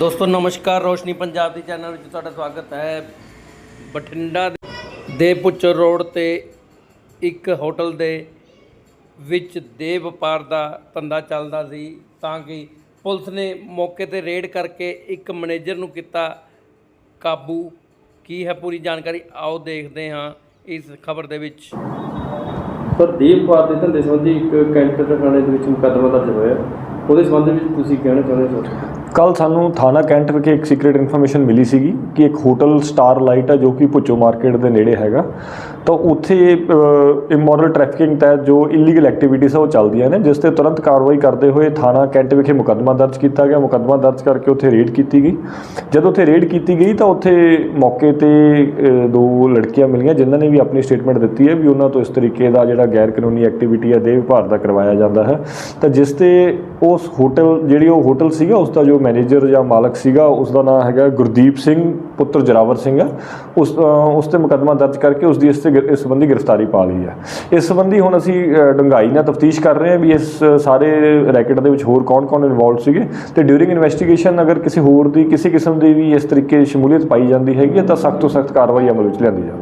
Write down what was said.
ਦੋਸਤੋ, ਨਮਸਕਾਰ, ਰੋਸ਼ਨੀ ਪੰਜਾਬ ਦੀ ਚੈਨਲ ਵਿੱਚ ਤੁਹਾਡਾ ਸਵਾਗਤ ਹੈ। ਬਠਿੰਡਾ ਦੇ ਪੁੱਚਰ ਰੋਡ ਤੇ ਇੱਕ ਹੋਟਲ ਦੇ ਵਿੱਚ ਦੇ ਵਪਾਰ ਦਾ ਧੰਦਾ ਚੱਲਦਾ ਸੀ, ਤਾਂ ਕਿ ਪੁਲਿਸ ਨੇ ਮੌਕੇ ਤੇ ਰੇਡ ਕਰਕੇ ਇੱਕ ਮੈਨੇਜਰ ਨੂੰ ਕੀਤਾ ਕਾਬੂ। ਕੀ ਹੈ ਪੂਰੀ ਜਾਣਕਾਰੀ? ਆਓ ਦੇਖਦੇ ਹਾਂ ਇਸ ਖਬਰ ਦੇ ਵਿੱਚ। ਸਰ ਦੇਵਪਾਲ ਦੇ ਧੰਦੇ ਸੰਬੰਧੀ ਇੱਕ ਕੈਂਟਰ ਥਾਣੇ ਦੇ ਵਿੱਚ ਮੁਕੱਦਮਾ ਦਰਜ ਹੋਇਆ। ਉਹਦੇ ਸੰਬੰਧ ਵਿੱਚ ਤੁਸੀਂ ਕਹਿਣਾ ਚਾਹੁੰਦੇ ਹੋ ਕੱਲ ਸਾਨੂੰ ਥਾਣਾ ਕੈਂਟ ਵਿਖੇ ਇੱਕ ਸੀਕ੍ਰੀਟ ਇਨਫੋਰਮੇਸ਼ਨ ਮਿਲੀ ਸੀਗੀ ਕਿ ਇੱਕ ਹੋਟਲ ਸਟਾਰ ਲਾਈਟ ਹੈ ਜੋ ਕਿ ਭੁੱਚੋ ਮਾਰਕੀਟ ਦੇ ਨੇੜੇ ਹੈਗਾ। ਤਾਂ ਉੱਥੇ ਇਮੋਰਲ ਟ੍ਰੈਫਿਕਿੰਗ ਤਹਿਤ ਜੋ ਇਲੀਗਲ ਐਕਟੀਵਿਟੀਜ਼ ਆ ਉਹ ਚੱਲਦੀਆਂ ਨੇ, ਜਿਸ ਤੇ ਤੁਰੰਤ ਕਾਰਵਾਈ ਕਰਦੇ ਹੋਏ ਥਾਣਾ ਕੈਂਟ ਵਿਖੇ ਮੁਕੱਦਮਾ ਦਰਜ ਕੀਤਾ ਗਿਆ। ਮੁਕੱਦਮਾ ਦਰਜ ਕਰਕੇ ਉੱਥੇ ਰੇਡ ਕੀਤੀ ਗਈ। ਜਦੋਂ ਉੱਥੇ ਰੇਡ ਕੀਤੀ ਗਈ ਤਾਂ ਉੱਥੇ ਮੌਕੇ ਤੇ ਦੋ ਲੜਕੀਆਂ ਮਿਲੀਆਂ ਜਿਨ੍ਹਾਂ ਨੇ ਵੀ ਆਪਣੀ ਸਟੇਟਮੈਂਟ ਦਿੱਤੀ ਹੈ ਵੀ ਉਹਨਾਂ ਤੋਂ ਇਸ ਤਰੀਕੇ ਦਾ ਜਿਹੜਾ ਗੈਰ ਕਾਨੂੰਨੀ ਐਕਟੀਵਿਟੀ ਹੈ ਦੇਹ ਵਿਭਾਗ ਦਾ ਕਰਵਾਇਆ ਜਾਂਦਾ ਹੈ। ਤਾਂ ਜਿਸ ਤੇ ਉਸ ਹੋਟਲ ਜਿਹੜੀ ਉਹ ਹੋਟਲ ਸੀਗਾ, ਉਸ ਦਾ ਜੋ ਮੈਨੇਜਰ ਜਾਂ ਮਾਲਕ ਸੀਗਾ ਉਸ ਦਾ ਨਾਮ ਹੈਗਾ ਗੁਰਦੀਪ ਸਿੰਘ ਪੁੱਤਰ ਜਰਾਵਰ ਸਿੰਘ ਹੈ। ਉਸ ਉਸ ਤੇ ਮੁਕੱਦਮਾ ਦਰਜ ਕਰਕੇ ਉਸ ਦੀ ਇਸ ਤੇ ਗਿ- ਇਸ ਸੰਬੰਧੀ ਗ੍ਰਿਫਤਾਰੀ ਪਾ ਲਈ ਹੈ। ਇਸ ਸੰਬੰਧੀ ਹੁਣ ਅਸੀਂ ਅ, ਡੂੰਘਾਈ ਨਾਲ ਤਫਤੀਸ਼ ਕਰ ਰਹੇ ਹਾਂ ਵੀ ਇਸ ਸਾਰੇ ਰੈਕਟ ਦੇ ਵਿੱਚ ਹੋਰ ਕੌਣ-ਕੌਣ ਇਨਵੋਲਡ ਸੀਗੇ। ਤੇ ਡਿਊਰਿੰਗ ਇਨਵੈਸਟੀਗੇਸ਼ਨ ਅਗਰ ਕਿਸੇ ਹੋਰ ਦੀ ਕਿਸੇ ਕਿਸਮ ਦੀ ਵੀ ਇਸ ਤਰੀਕੇ ਦੀ ਸ਼ਮੂਲੀਅਤ ਪਾਈ ਜਾਂਦੀ ਹੈਗੀ ਹੈ ਤਾਂ ਸਖਤ ਤੋਂ ਸਖਤ ਕਾਰਵਾਈ ਅਮਲ ਵਿੱਚ ਲਿਆਂਦੀ ਜਾਵੇ।